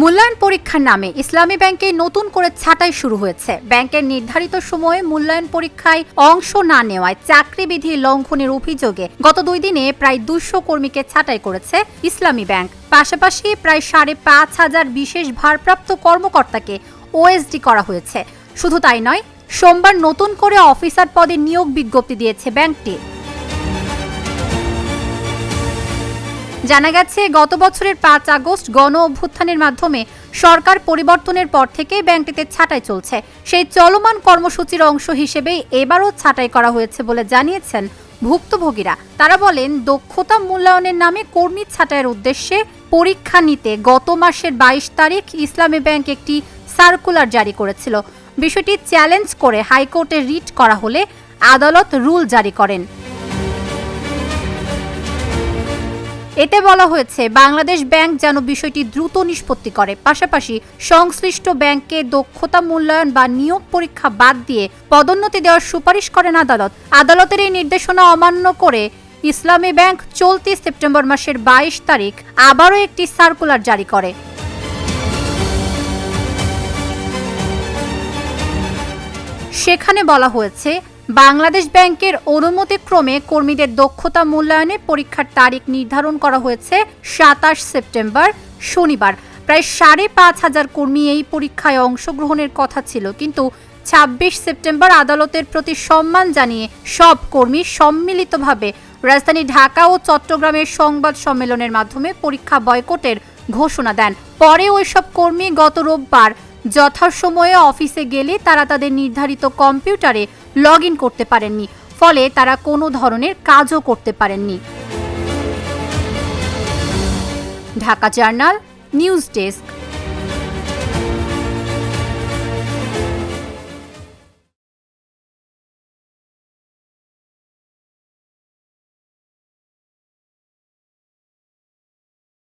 মূল্যায়ন পরীক্ষার নামে ইসলামী ব্যাংকে নতুন করে ছাঁটাই শুরু হয়েছে। ব্যাংকের নির্ধারিত সময়ে মূল্যায়ন পরীক্ষায় অংশ না নেওয়ায় চাকরিবিধি লঙ্ঘনের অভিযোগে গত দুই দিনে প্রায় দুশো কর্মীকে ছাঁটাই করেছে ইসলামী ব্যাংক। পাশাপাশি প্রায় সাড়ে পাঁচ হাজার বিশেষ ভারপ্রাপ্ত কর্মকর্তাকে ওএসডি করা হয়েছে। শুধু তাই নয়, সোমবার নতুন করে অফিসার পদে নিয়োগ বিজ্ঞপ্তি দিয়েছে ব্যাংকটি। জানা গেছে, গত বছরের পাঁচ আগস্ট গণ অভ্যুত্থানের মাধ্যমে সরকার পরিবর্তনের পর থেকেই ব্যাংকটিতে ছাঁটাই চলছে। সেই চলমান কর্মসূচির অংশ হিসেবেই এবারও ছাঁটাই করা হয়েছে বলে জানিয়েছেন ভুক্তভোগীরা। তারা বলেন, দক্ষতা মূল্যায়নের নামে কর্মী ছাঁটাইয়ের উদ্দেশ্যে পরীক্ষা নিতে গত মাসের বাইশ তারিখ ইসলামী ব্যাংক একটি সার্কুলার জারি করেছিল। বিষয়টি চ্যালেঞ্জ করে হাইকোর্টে রিট করা হলে আদালত রুল জারি করেন। এতে বলা হয়েছে, বাংলাদেশ ব্যাংক যেন বিষয়টি দ্রুত নিষ্পত্তি করে। পাশাপাশি সংশ্লিষ্ট ব্যাংকে দক্ষতা মূল্যায়ন বা নিয়োগ পরীক্ষা বাদ দিয়ে পদোন্নতি দেওয়ার সুপারিশ করেন আদালত। আদালতের এই নির্দেশনা অমান্য করে ইসলামী ব্যাংক চলতি সেপ্টেম্বর মাসের বাইশ তারিখ আবারও একটি সার্কুলার জারি করে। সেখানে বলা হয়েছে বাংলাদেশ ব্যাংকের অনুমতিক্রমে কর্মীদের দক্ষতা মূল্যায়নে পরীক্ষার তারিখ নির্ধারণ করা হয়েছে সাতাশ সেপ্টেম্বর, শনিবার। প্রায় সাড়ে পাঁচ হাজার কর্মী এই পরীক্ষায় অংশগ্রহণের কথা ছিল, কিন্তু ছাব্বিশ সেপ্টেম্বর আদালতের প্রতি সম্মান জানিয়ে সব কর্মী সম্মিলিতভাবে রাজধানী ঢাকা ও চট্টগ্রামের সংবাদ সম্মেলনের মাধ্যমে পরীক্ষা বয়কটের ঘোষণা দেন। পরে ওইসব কর্মী গত রোববার যথাসময়ে অফিসে গেলে তারা তাদের নির্ধারিত কম্পিউটারে লগ ইন করতে পারেননি, ফলে তারা কোনো ধরনের কাজও করতে পারেননি। Dhaka journal, news desk.